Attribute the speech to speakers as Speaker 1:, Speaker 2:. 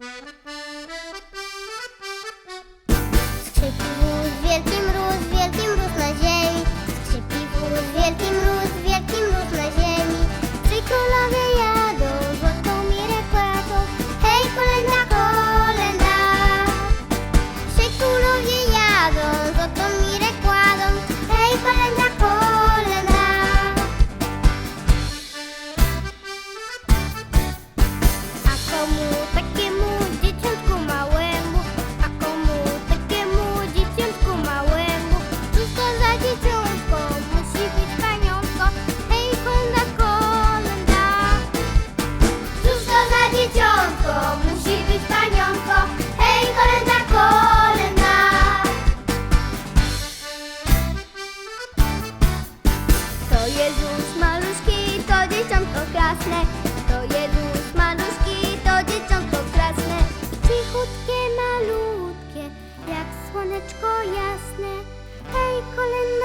Speaker 1: you. jasne To Jezus maluszki, to dzieciątko krasne. Cichutkie, malutkie, jak słoneczko jasne. Hej, kolęda